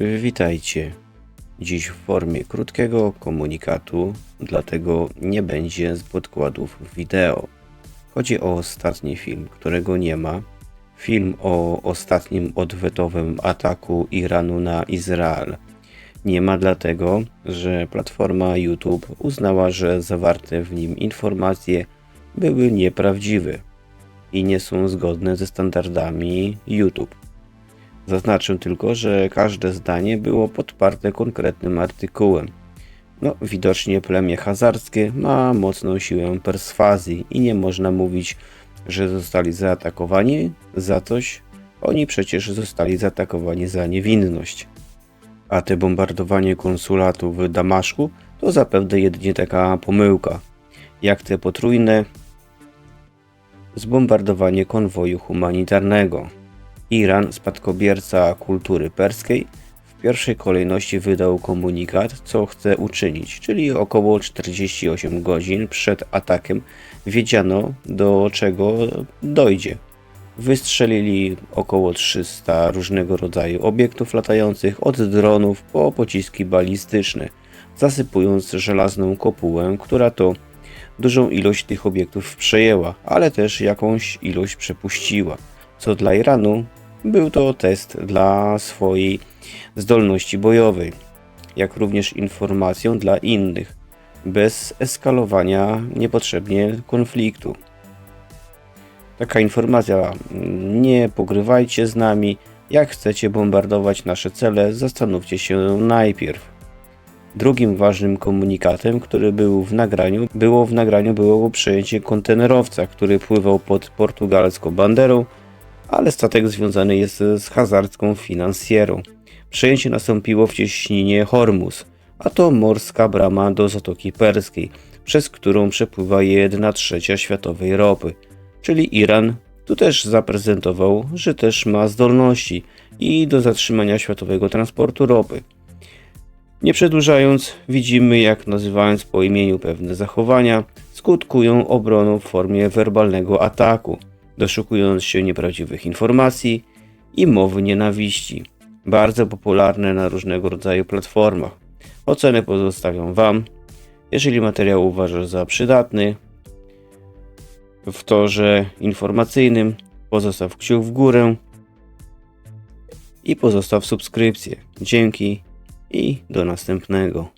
Witajcie. Dziś w formie krótkiego komunikatu, dlatego nie będzie z podkładów wideo. Chodzi o ostatni film, którego nie ma. Film o ostatnim odwetowym ataku Iranu na Izrael. Nie ma dlatego, że platforma YouTube uznała, że zawarte w nim informacje były nieprawdziwe i nie są zgodne ze standardami YouTube. Zaznaczę tylko, że każde zdanie było podparte konkretnym artykułem. No, widocznie plemię hazarskie ma mocną siłę perswazji i nie można mówić, że zostali zaatakowani za coś. Oni przecież zostali zaatakowani za niewinność. A te bombardowanie konsulatu w Damaszku to zapewne jedynie taka pomyłka. Jak te potrójne zbombardowanie konwoju humanitarnego. Iran, spadkobierca kultury perskiej, w pierwszej kolejności wydał komunikat, co chce uczynić, czyli około 48 godzin przed atakiem wiedziano, do czego dojdzie. Wystrzelili około 300 różnego rodzaju obiektów latających, od dronów po pociski balistyczne, zasypując żelazną kopułę, która to dużą ilość tych obiektów przejęła, ale też jakąś ilość przepuściła, co dla Iranu był to test dla swojej zdolności bojowej, jak również informacją dla innych, bez eskalowania niepotrzebnie konfliktu. Taka informacja, nie pogrywajcie z nami, jak chcecie bombardować nasze cele, zastanówcie się najpierw. Drugim ważnym komunikatem, który był w nagraniu, było w nagraniu było przejęcie kontenerowca, który pływał pod portugalską banderą, ale statek związany jest z hazardzką finansjerą. Przejęcie nastąpiło w cieśninie Hormuz, a to morska brama do Zatoki Perskiej, przez którą przepływa 1 trzecia światowej ropy. Czyli Iran tu też zaprezentował, że też ma zdolności i do zatrzymania światowego transportu ropy. Nie przedłużając, widzimy jak nazywając po imieniu pewne zachowania, skutkują obroną w formie werbalnego ataku, doszukując się nieprawdziwych informacji i mowy nienawiści, bardzo popularne na różnego rodzaju platformach. Ocenę pozostawiam Wam. Jeżeli materiał uważasz za przydatny, w torze informacyjnym pozostaw kciuk w górę i pozostaw subskrypcję. Dzięki i do następnego.